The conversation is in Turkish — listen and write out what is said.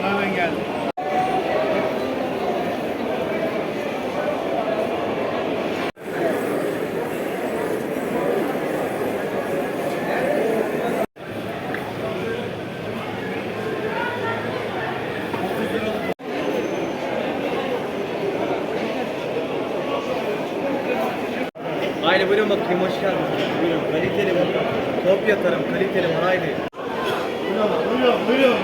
Onlarla geldi. Aile buyurun bakayım hoş geldiniz. Buyurun kaliteli bakın. Top yatarım kaliteli var aile. Buyurun buyurun buyurun.